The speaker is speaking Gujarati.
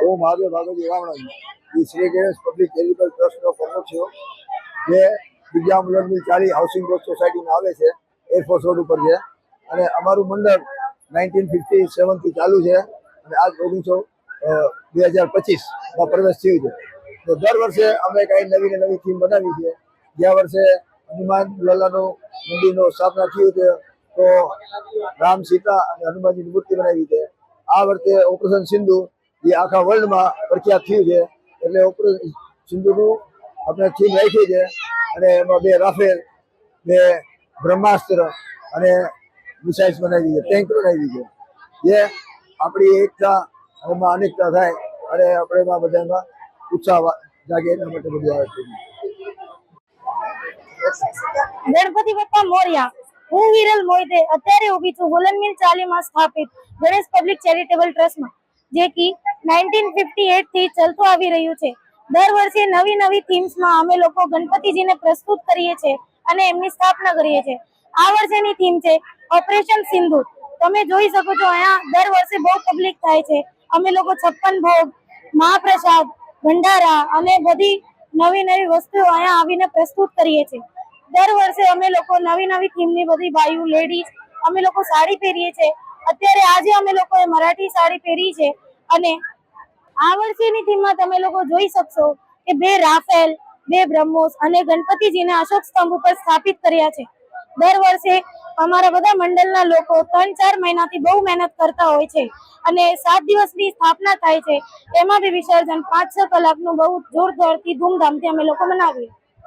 હું મહાદેવ ભાગવતી વાવણા એ શ્રી ગણેશ પબ્લિક ચેરિટેબલ ટ્રસ્ટનો પ્રમુખ છું જે બીજા મુલનની ચાલી હાઉસિંગ બોર્ડ સોસાયટીમાં આવે છે એરફોર્સ રોડ ઉપર છે. અને અમારું મંડળ નાઇન્ટીન ફિફ્ટી સેવનથી ચાલુ છે. અને આજ ઓગણીસો બે હજાર પચીસમાં પ્રવેશ થયું છે. તો દર વર્ષે અમે કાંઈ નવી ને નવી થીમ બનાવી છે ગયા વર્ષે હનુમાન લલ્લાનું મંદિરનો સ્થાપના થયું છે. તો રામ સીતા અને હનુમાનજીની મૂર્તિ બનાવી છે. આ વર્ષે ઓપરેશન સિંધુ જે આખા વર્લ્ડમાં પ્રખ્યાત થયું છે. એટલે ઓપરેશન સિંધુનું આપણે થીમ રાખી છે. અને એમાં બે રાફેલ, બે બ્રહ્માસ્ત્ર અને મિસાઇલ્સ બનાવી છે. ટેન્ક બનાવી છે. જે આપણી એકતા, એમાં અનેકતા થાય અને આપણે એમાં બધામાં ઉત્સાહ જાગે એના માટે બધું આવે છે ગણપતિ બાપ્પા મોર્યા. હું વિરલ મોહિતે અત્યારે ઊભી છું. ગુલન મિલ ચાલીમાં સ્થાપિત. ગણેશ પબ્લિક ચેરિટેબલ ટ્રસ્ટમાં જે કે નાઇન્ટીન ફિફ્ટી થી ચાલતું આવી રહ્યું છે. દર વર્ષે નવી નવી થીમ્સમાં અમે લોકો ગણપતિજીને પ્રસ્તુત કરીએ છીએ અને એમની સ્થાપના કરીએ છીએ. આ વર્ષેની થીમ છે ઓપરેશન સિંધુ તમે જોઈ શકો છો અહીંયા દર વર્ષે બહુ પબ્લિક થાય છે. અમે લોકો છપ્પન ભોગ, મહાપ્રસાદ, ભંડારા અને બધી નવી નવી વસ્તુઓ અહીંયા આવીને પ્રસ્તુત કરીએ છીએ. દર વર્ષે અમે લોકો નવી નવી થીમની બધી બાયુ, લેડીઝ અમે લોકો સાડી પહેરીએ છીએ. અત્યારે આજે અમે લોકોએ મરાઠી સાડી પહેરી છે અને આ વર્ષેની થીમમાં તમે લોકો જોઈ શકશો કે બે રાફેલ, બે બ્રહ્મોસ અને ગણપતિજીને અશોક સ્તંભ ઉપર સ્થાપિત કર્યા છે. દર વર્ષે અમારા બધા મંડળના લોકો ત્રણ ચાર મહિનાથી બહુ મહેનત કરતા હોય છે અને સાત દિવસની સ્થાપના થાય છે. એમાં બી વિસર્જન પાંચ છ કલાકનું બહુ જોરદારથી ધૂમધામથી અમે લોકો મનાવીએ.